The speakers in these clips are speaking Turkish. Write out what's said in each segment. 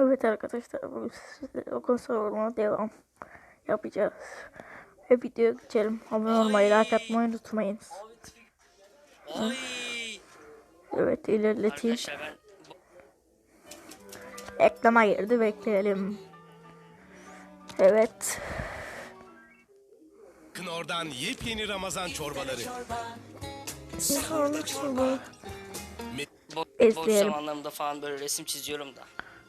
Evet arkadaşlar bugün size okul sorumuna devam yapacağız. Ve videoya geçelim. Abone olmayı, like atmayı unutmayın. Abi tipi... Ay. Evet ilerleteyim. Ekrana girdi bekleyelim. Evet. Bakın oradan yepyeni Ramazan çorbaları. bo boş İzleyelim. zamanlarımda falan böyle resim çiziyorum da.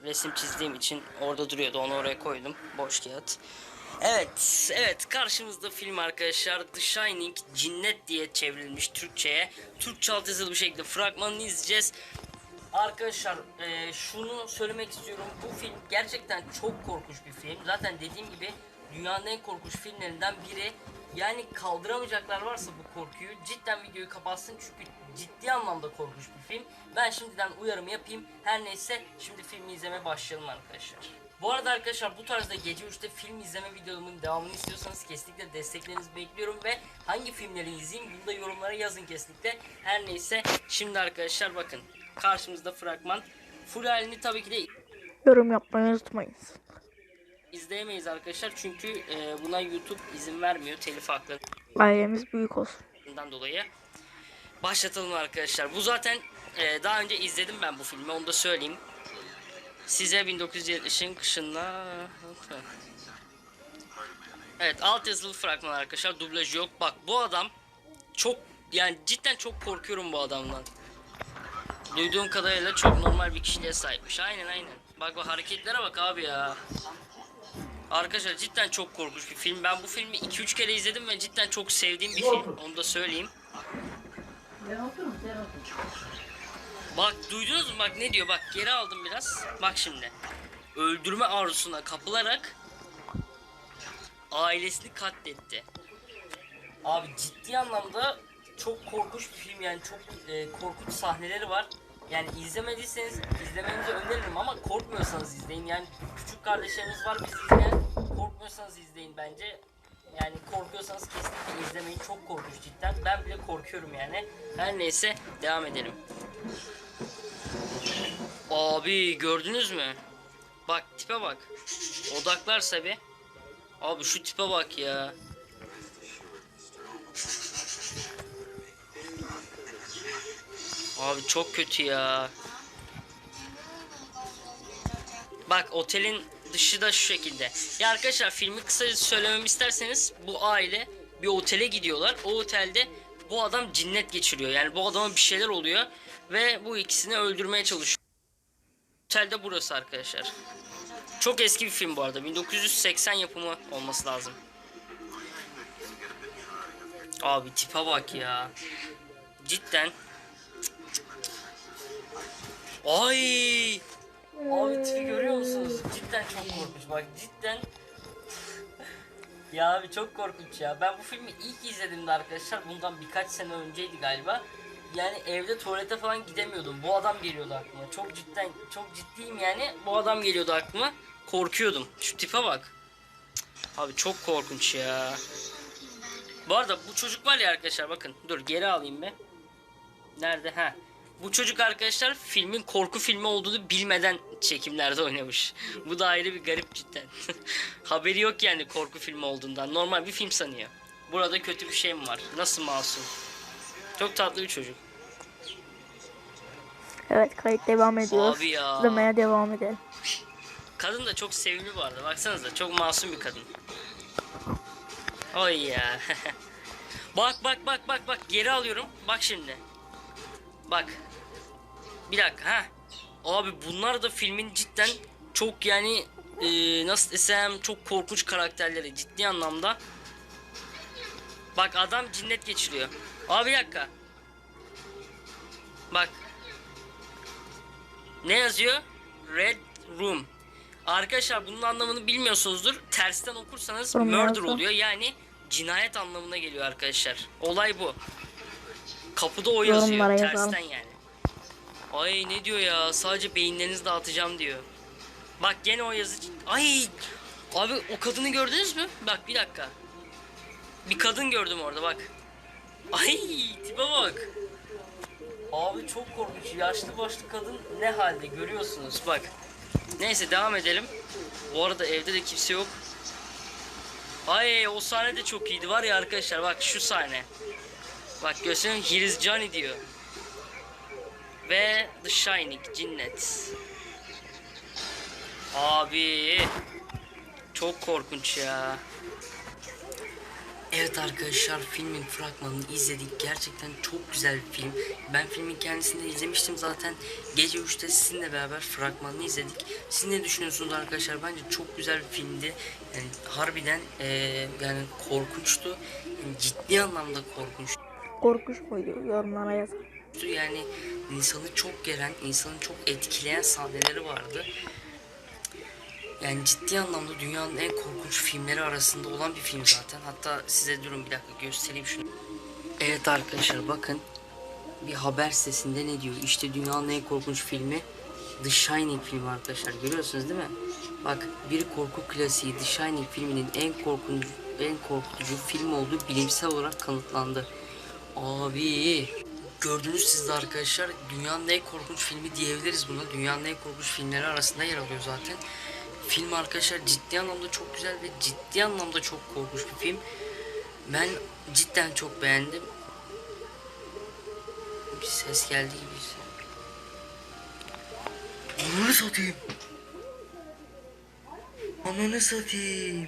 Resim çizdiğim için orada duruyordu. Onu oraya koydum. Boş kağıt. Evet, evet karşımızda film arkadaşlar The Shining Cinnet diye çevrilmiş Türkçe'ye. Türkçe alt yazılı bir şekilde fragmanını izleyeceğiz. Arkadaşlar e, şunu söylemek istiyorum. Bu film gerçekten çok korkunç bir film. Zaten dediğim gibi dünyanın en korkunç filmlerinden biri. Yani kaldıramayacaklar varsa bu korkuyu cidden videoyu kapatsın çünkü ciddi anlamda korkunç bir film. Ben şimdiden uyarımı yapayım. Her neyse şimdi filmi izlemeye başlayalım arkadaşlar. Bu arada arkadaşlar bu tarzda gece 3'te film izleme videolarımın devamını istiyorsanız kesinlikle desteklerinizi bekliyorum ve hangi filmleri izleyeyim bunu da yorumlara yazın kesinlikle. Her neyse şimdi arkadaşlar bakın karşımızda fragman. Full halini tabii ki de Yorum yapmayı unutmayın. İzleyemeyiz arkadaşlar çünkü e, buna YouTube izin vermiyor telif hakları. Ailemiz büyük olsun. Dolayı başlatalım arkadaşlar. Bu zaten e, daha önce izledim ben bu filmi onu da söyleyeyim. Size 1970'in kışında Evet alt yazılı fragman arkadaşlar dublajı yok. Bak bu adam çok yani cidden çok korkuyorum bu adamdan. Duyduğum kadarıyla çok normal bir kişiliğe sahipmiş. Aynen aynen. Bak bak hareketlere bak abi ya. Arkadaşlar cidden çok korkunç bir film. Ben bu filmi 2-3 kere izledim ve cidden çok sevdiğim bir film. Onu da söyleyeyim. Bak duydunuz mu? Bak ne diyor? Bak geri aldım biraz. Bak şimdi. Öldürme arzusuna kapılarak ailesini katletti. Abi ciddi anlamda çok korkunç bir film yani çok e, korkunç sahneleri var. Yani izlemediyseniz izlemenizi öneririm ama korkmuyorsanız izleyin. Yani küçük kardeşlerimiz var bizi izleyen. Korkmuyorsanız izleyin bence. Yani korkuyorsanız kesinlikle izlemeyin. Çok korkunç cidden. Ben bile korkuyorum yani. Her neyse devam edelim. Abi gördünüz mü? Bak tipe bak. Odaklarsa bir. Abi şu tipe bak ya. Abi çok kötü ya. Bak otelin dışı da şu şekilde. Ya arkadaşlar filmi kısaca söylememi isterseniz bu aile bir otele gidiyorlar. O otelde bu adam cinnet geçiriyor. Yani bu adama bir şeyler oluyor ve bu ikisini öldürmeye çalışıyor. Otelde burası arkadaşlar. Çok eski bir film bu arada. 1980 yapımı olması lazım. Abi tipe bak ya. Cidden. Ay. Abi tipi görüyor musunuz? Cidden çok korkunç. Bak cidden. ya abi çok korkunç ya. Ben bu filmi ilk izlediğimde arkadaşlar bundan birkaç sene önceydi galiba. Yani evde tuvalete falan gidemiyordum. Bu adam geliyordu aklıma. Çok cidden çok ciddiyim yani. Bu adam geliyordu aklıma. Korkuyordum. Şu tipe bak. Abi çok korkunç ya. Bu arada bu çocuk var ya arkadaşlar bakın. Dur geri alayım be. Nerede? Ha. Bu çocuk arkadaşlar filmin korku filmi olduğunu bilmeden çekimlerde oynamış. Bu da ayrı bir garip cidden. Haberi yok yani korku filmi olduğundan. Normal bir film sanıyor. Burada kötü bir şey mi var? Nasıl masum? Çok tatlı bir çocuk. Evet kayıt devam ediyor. Abi ya. İzlemeye devam edelim. Kadın da çok sevimli bu arada. Baksanıza çok masum bir kadın. Oy ya. bak bak bak bak bak geri alıyorum. Bak şimdi. Bak. Bir dakika ha. Abi bunlar da filmin cidden çok yani e, nasıl desem çok korkunç karakterleri ciddi anlamda. Bak adam cinnet geçiriyor. Abi bir dakika. Bak. Ne yazıyor? Red Room. Arkadaşlar bunun anlamını bilmiyorsunuzdur. Tersten okursanız murder oluyor. Yani cinayet anlamına geliyor arkadaşlar. Olay bu. Kapıda o yazıyor. Yorumlara yazalım. Tersten yani. Ay ne diyor ya? Sadece beyinlerinizi dağıtacağım diyor. Bak gene o yazı. Ay abi o kadını gördünüz mü? Bak bir dakika. Bir kadın gördüm orada bak. Ay tipe bak. Abi çok korkunç. Yaşlı başlı kadın ne halde görüyorsunuz bak. Neyse devam edelim. Bu arada evde de kimse yok. Ay o sahne de çok iyiydi var ya arkadaşlar bak şu sahne. Bak göstereyim Here is Johnny diyor. Ve The Shining Cinnet. Abi çok korkunç ya. Evet arkadaşlar filmin fragmanını izledik. Gerçekten çok güzel bir film. Ben filmin kendisini izlemiştim zaten. Gece 3'te sizinle beraber fragmanını izledik. Siz ne düşünüyorsunuz arkadaşlar? Bence çok güzel bir filmdi. Yani harbiden eee, yani korkunçtu. Yani ciddi anlamda korkunçtu. Korkunç muydu? Yorumlara yazın. Yani insanı çok gelen, insanı çok etkileyen sahneleri vardı. Yani ciddi anlamda dünyanın en korkunç filmleri arasında olan bir film zaten. Hatta size durun bir dakika göstereyim şunu. Evet arkadaşlar bakın. Bir haber sitesinde ne diyor? İşte dünyanın en korkunç filmi The Shining filmi arkadaşlar. Görüyorsunuz değil mi? Bak bir korku klasiği The Shining filminin en korkunç en korkutucu film olduğu bilimsel olarak kanıtlandı. Abi gördünüz siz de arkadaşlar dünyanın en korkunç filmi diyebiliriz buna. Dünyanın en korkunç filmleri arasında yer alıyor zaten. Film arkadaşlar ciddi anlamda çok güzel ve ciddi anlamda çok korkunç bir film. Ben cidden çok beğendim. Bir ses geldi gibi. Ananı satayım. Ananı satayım.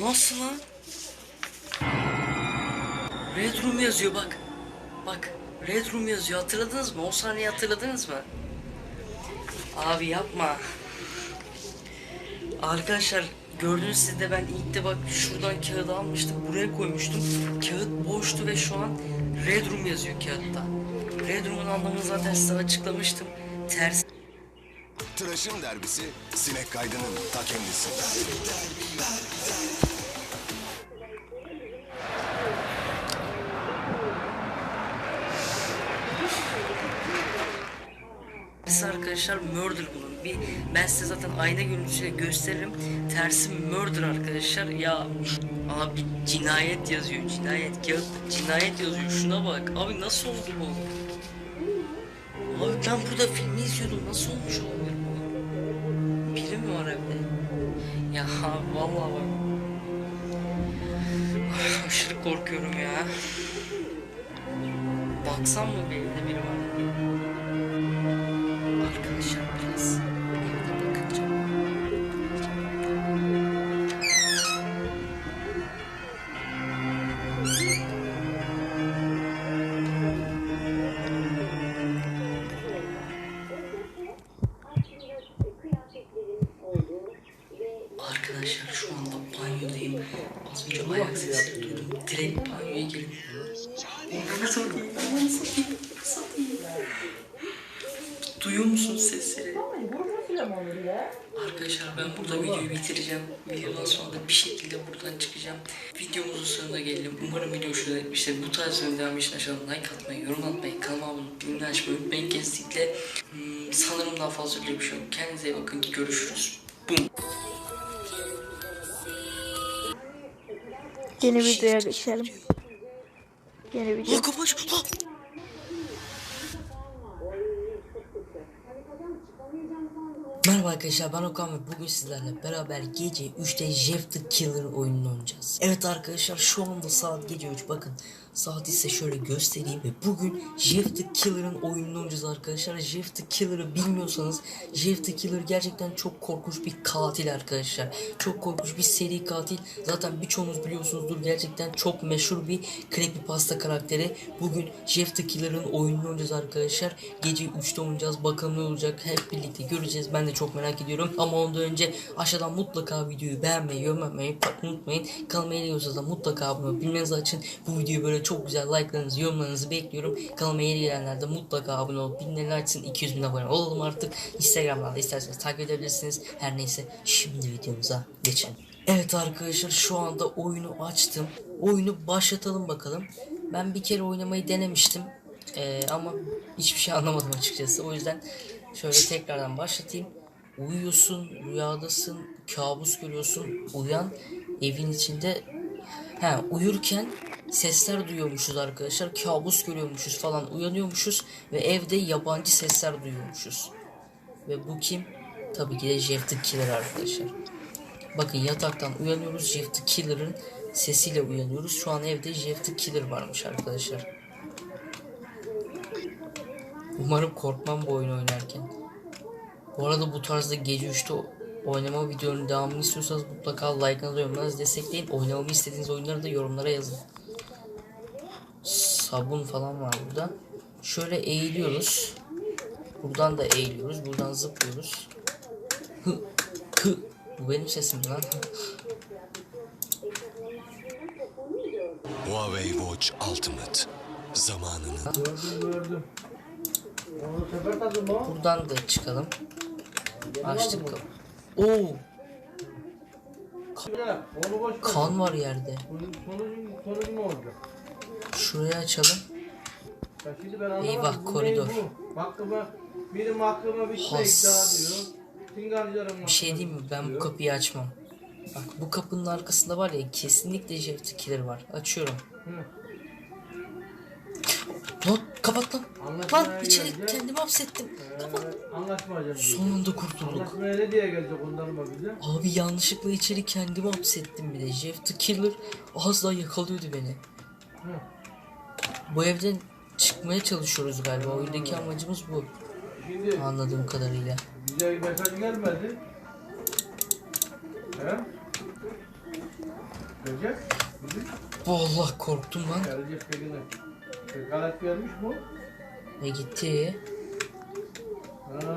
Nasıl lan? Red Room yazıyor bak. Bak Red Room yazıyor hatırladınız mı? O sahneyi hatırladınız mı? Abi yapma. Arkadaşlar gördünüz siz de ben ilk de bak şuradan kağıdı almıştım buraya koymuştum. Kağıt boştu ve şu an Red Room yazıyor kağıtta. Red Room'un anlamını zaten size açıklamıştım. Ters Tıraşın derbisi sinek kaydının ta kendisi. Tersi arkadaşlar murder bunun. Bir ben size zaten ayna görüntüsüyle gösteririm. Tersi murder arkadaşlar. Ya abi cinayet yazıyor. Cinayet kağıt cinayet yazıyor. Şuna bak. Abi nasıl oldu bu? Abi ben burada filmi izliyordum. Nasıl olmuş olabilir bu? Biri mi var evde? Ya vallahi bak. Aşırı korkuyorum ya. Baksam mı bir evde biri var Arkadaşlar ben burada videoyu bitireceğim. Videodan sonra da bir şekilde buradan çıkacağım. Videomuzun sonuna geldim. Umarım video hoşuna gitmiştir. Bu tarz videoların devamı için aşağıdan like atmayı, yorum atmayı, kanalıma abone olup bildirimleri açmayı unutmayın. Kesinlikle hmm, sanırım daha fazla öyle bir şey yok. Kendinize iyi bakın. Görüşürüz. Boom. Yeni videoya geçelim. Yeni video. Lan. Merhaba arkadaşlar ben Okan ve bugün sizlerle beraber gece 3'te Jeff the Killer oyununu oynayacağız. Evet arkadaşlar şu anda saat gece 3 bakın saat ise şöyle göstereyim ve bugün Jeff the Killer'ın oyununu oynayacağız arkadaşlar. Jeff the Killer'ı bilmiyorsanız Jeff the Killer gerçekten çok korkunç bir katil arkadaşlar. Çok korkunç bir seri katil. Zaten birçoğunuz biliyorsunuzdur gerçekten çok meşhur bir creepypasta karakteri. Bugün Jeff the Killer'ın oyununu oynayacağız arkadaşlar. Gece 3'te oynayacağız. Bakalım ne olacak hep birlikte göreceğiz. Ben de çok merak ediyorum. Ama ondan önce aşağıdan mutlaka videoyu beğenmeyi, yorum yapmayı unutmayın. Kanalıma yeni geliyorsanız da mutlaka abone olup bilmenizi açın. Bu videoyu böyle çok güzel like'larınızı, yorumlarınızı bekliyorum. Kanalıma yeni gelenler de mutlaka abone olup bildirimleri açsın. 200 bin abone olalım artık. Instagram'dan da isterseniz takip edebilirsiniz. Her neyse şimdi videomuza geçelim. Evet arkadaşlar şu anda oyunu açtım. Oyunu başlatalım bakalım. Ben bir kere oynamayı denemiştim. Ee, ama hiçbir şey anlamadım açıkçası. O yüzden şöyle tekrardan başlatayım. Uyuyorsun, rüyadasın, kabus görüyorsun, uyan, evin içinde. Ha uyurken sesler duyuyormuşuz arkadaşlar. Kabus görüyormuşuz falan. Uyanıyormuşuz ve evde yabancı sesler duyuyormuşuz. Ve bu kim? Tabii ki de Jeff the Killer arkadaşlar. Bakın yataktan uyanıyoruz. Jeff the Killer'ın sesiyle uyanıyoruz. Şu an evde Jeff the Killer varmış arkadaşlar. Umarım korkmam bu oyunu oynarken. Bu arada bu tarzda gece 3'te oynama videonun devamını istiyorsanız mutlaka like'ınızı yorumlarınızı destekleyin. Oynamamı istediğiniz oyunları da yorumlara yazın. Sabun falan var burada. Şöyle eğiliyoruz. Buradan da eğiliyoruz. Buradan zıplıyoruz. Hı, hı. Bu benim sesim lan. Huawei Watch Ultimate. Zamanının Gördüm? Buradan da çıkalım. Açtık kapı. Oo, kan var yerde. Bunun sonucu, sonucu ne olacak? Şurayı açalım. Ya şimdi ben. Eyvah, koridor. bu? Benim Has. diyor. Singalcarım Bir şey diyeyim mi? Ben bu kapıyı açmam. Bak bu kapının arkasında var ya kesinlikle Jeff Killer var. Açıyorum. Lan kapat lan. Anlaşmaya Lan içeri kendimi hapsettim. Ee, anlaşmayacağım diyor. Son anda kurtulduk. Anlaşmaya ne diye gelecek ondan bak bize? Abi yanlışlıkla içeri kendimi hapsettim bir de. Jeff the Killer az daha yakalıyordu beni. Hı. Bu evden çıkmaya çalışıyoruz galiba. Oyundaki amacımız bu. Şimdi Anladığım kadarıyla. bize mesaj gelmedi. He? Gelecek. Bizim Vallahi korktum lan. gelecek geline. Vekalet vermiş mi? Ve gitti. Ha.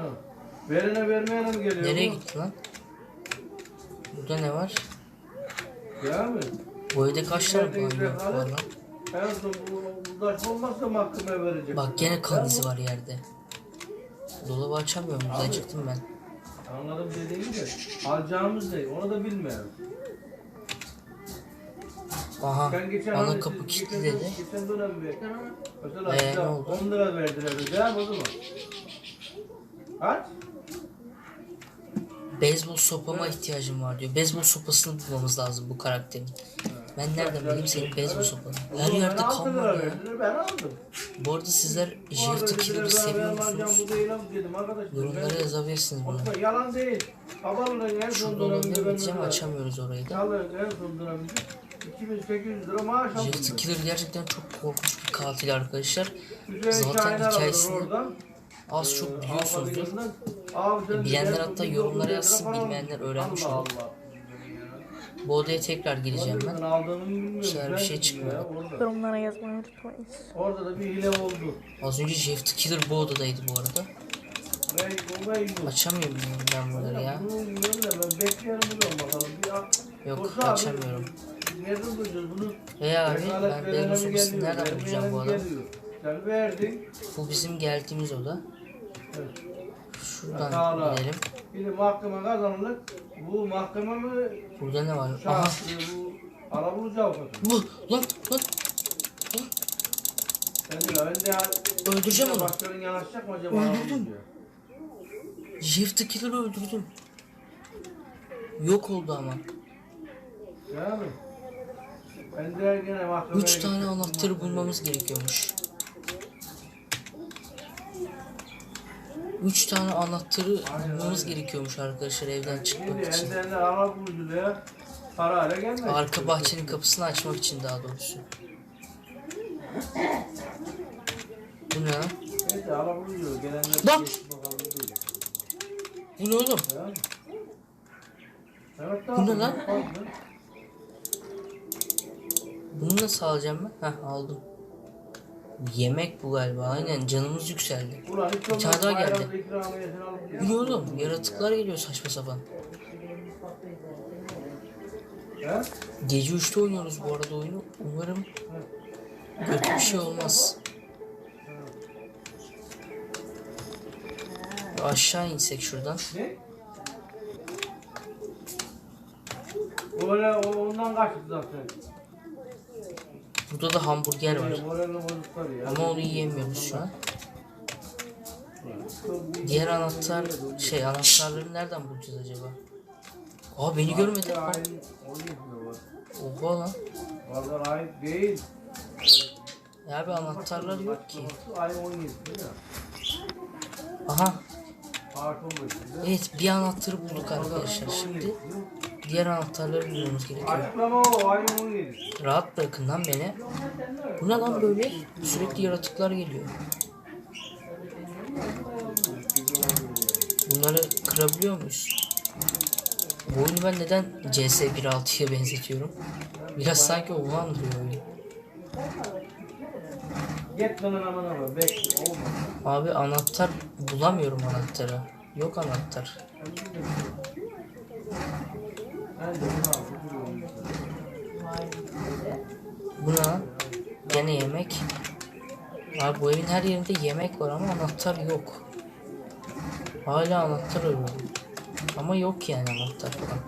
Verene vermeyene mi geliyor Nereye bu? gitti lan? Burada ne var? Ya mi? Bu evde kaç tane var lan? Bu olmazsa mahkemeye verecek. Bak gene kan izi var yerde. Dolabı açamıyorum. Burada Abi. acıktım ben. Anladım dediğini de alacağımız ne? Onu da bilmiyorum. Aha Ben geçen ana hani kapı siz kilitli geçen, dedi. Geçen dönem bir. Mesela Ee, ne oldu? 10 lira verdiler mi o zaman? Kaç? Beyzbol sopama ihtiyacım var diyor. Beyzbol sopasını bulmamız lazım bu karakterin. Ben nereden bileyim senin sopanı? O Her yerde bana kan var ya. verdiler, Ben aldım. Bu arada sizler dediler, Killer'ı seviyor musunuz? Yorumlara yazabilirsiniz bunu. Osman yalan değil. Babaların en son Şurada diyeceğim mesela- açamıyoruz orayı da. Çağlar'ın en son döneminde 2800 lira maaş aldım. Jeff the Killer gerçekten çok korkunç bir katil arkadaşlar. Zaten hikayesini az çok biliyorsunuzdur. Bilenler hatta yorumlara yazsın, bilmeyenler öğrenmiş olur. Bu odaya tekrar gireceğim ben. Güzel bir şey çıkmadı. Yorumlara yazmayı unutmayın. orada da bir hile oldu. Az önce Jeff the Killer bu odadaydı bu arada. Açamıyorum ben bunları ya. Yok açamıyorum. Nereden bulacağız bunu? Hey abi ben sopasını geliyor, nereden bulacağım bu verdin. Bu bizim geldiğimiz oda. Şuradan gidelim. Bir de mahkeme kazanılır. Bu mahkeme mi? Burada ne var? Aha. Şahsı bu arabulucu avukatı. Bu lan lan Sen diyor ben de Öldüreceğim onu. Başkanın yanaşacak mı acaba? Öldürdüm. arabulucuya? Jeff the Killer'ı öldürdüm. Yok oldu ama. Yani. Ben de gene mahkemeye Üç tane anahtarı bulmamız gerekiyormuş. Üç tane anahtarı bulmamız gerekiyormuş arkadaşlar evden çıkmak için. Arka bahçenin kapısını açmak için daha doğrusu. Bu ne Bak! diyor. Bu ne oğlum? Bu ne lan? Bunu nasıl alacağım ben? Heh aldım. Yemek bu galiba. Aynen canımız yükseldi. Bir tane daha geldi. Bu ne oğlum? Yaratıklar geliyor saçma sapan. Gece 3'te oynuyoruz bu arada oyunu. Umarım kötü bir şey olmaz. Aşağı insek şuradan. O- ondan kaçtı zaten. Burada da hamburger var. Ama onu yiyemiyoruz şu an. Diğer anahtar şey anahtarları nereden bulacağız acaba? Aa beni görmedi. Oha lan. Valla ait değil. Ya abi anahtarlar yok ki. Ay 17 değil mi? Aha Artı 15 değil mi? evet bir anahtarı bulduk arkadaşlar. Şimdi diğer anahtarları bulmamız gerekiyor. Açıklama o ay 17. Rahat bırakın lan beni. Bu ne lan böyle? Sürekli yaratıklar geliyor. Bunları kırabiliyor muyuz? Bu oyunu ben neden CS 1.6'ya benzetiyorum? Biraz sanki onu andırıyor oyun. Abi anahtar bulamıyorum anahtarı. Yok anahtar. Ben de bunu aldım. Bu ne lan? Gene yemek. Abi bu evin her yerinde yemek var ama anahtar yok. Hala anahtar arıyorum. Ama yok yani anahtar falan.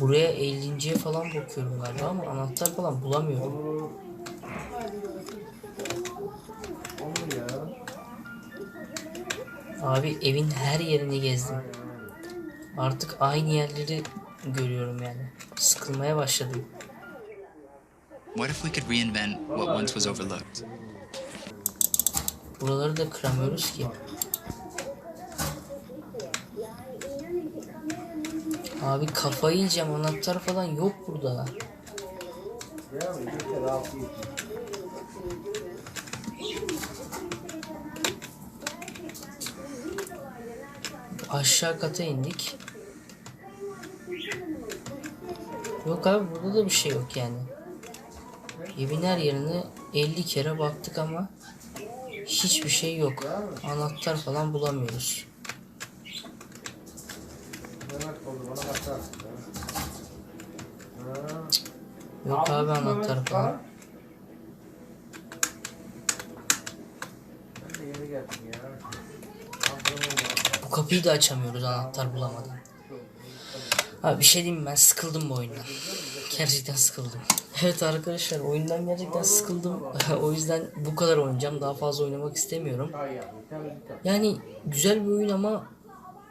Buraya 50.ye falan bakıyorum galiba ama anahtar falan bulamıyorum. Abi evin her yerini gezdim. Artık aynı yerleri görüyorum yani. Sıkılmaya başladım. What if we could reinvent what once was overlooked? Buraları da kıramıyoruz ki. Abi kafayı yiyeceğim anahtar falan yok burada. Ya bir kere altı yedi. Aşağı kata indik. Yok abi burada da bir şey yok yani. Evin her yerine 50 kere baktık ama hiçbir şey yok. Anahtar falan bulamıyoruz. Yok abi anahtar falan. bana? Ben de yeni geldim ya. Antrenman var. Bu kapıyı da açamıyoruz anahtar bulamadan. Abi bir şey diyeyim ben sıkıldım bu oyundan. Gerçekten sıkıldım. Evet arkadaşlar oyundan gerçekten sıkıldım. o yüzden bu kadar oynayacağım. Daha fazla oynamak istemiyorum. Yani güzel bir oyun ama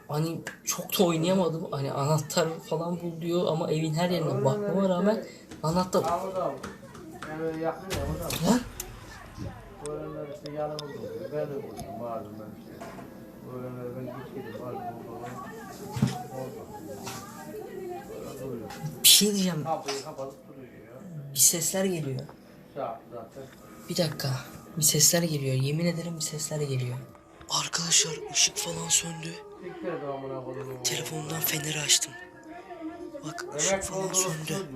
hani çok da oynayamadım. Hani anahtar falan bul diyor ama evin her yerine bakmama rağmen anahtar... Lan Bir şey diyeceğim. Bir sesler geliyor. Bir dakika. Bir sesler geliyor. Yemin ederim bir sesler geliyor. Arkadaşlar ışık falan söndü. Telefonumdan feneri açtım. Bak ışık falan söndü.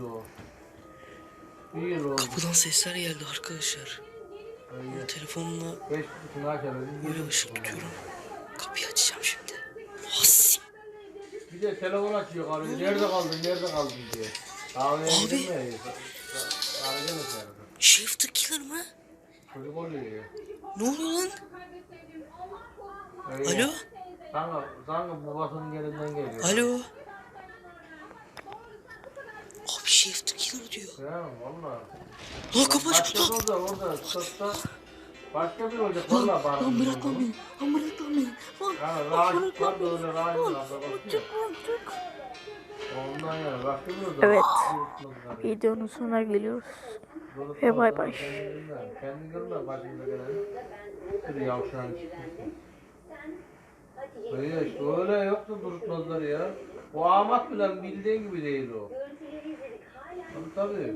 Kapıdan sesler geldi arkadaşlar. Açalım. böyle ışık tutuyorum. Kapıyı açacağım şimdi. Has. Bir de telefon açıyor karıyor. Nerede kaldın, nerede kaldın diye. Kahveye Abi. gidin mi? Mi the Killer mı? Çocuk oluyor ya. Ne oluyor lan? Öyle. Alo? Sanki, sanki babasının yerinden geliyor. Alo? Abi Shift the Killer diyor. Ya valla. Lan kapı aç. Lan, orada orada tutsa başka bir olacak lan, valla lan bırak lan beni. Lan bırak lan beni. Lan, Yani lan rahat bırak lan öyle rahat Lan, çık. Ondan yani başka bir olacak. Evet. Videonun sonuna geliyoruz. Ve bay bay. Kendini görme başımıza gelen. Bir yavşağın çıkmışsın. Öyle işte öyle yoksa durutmazlar ya. O amat bile bildiğin gibi değil o. Tabii tabii.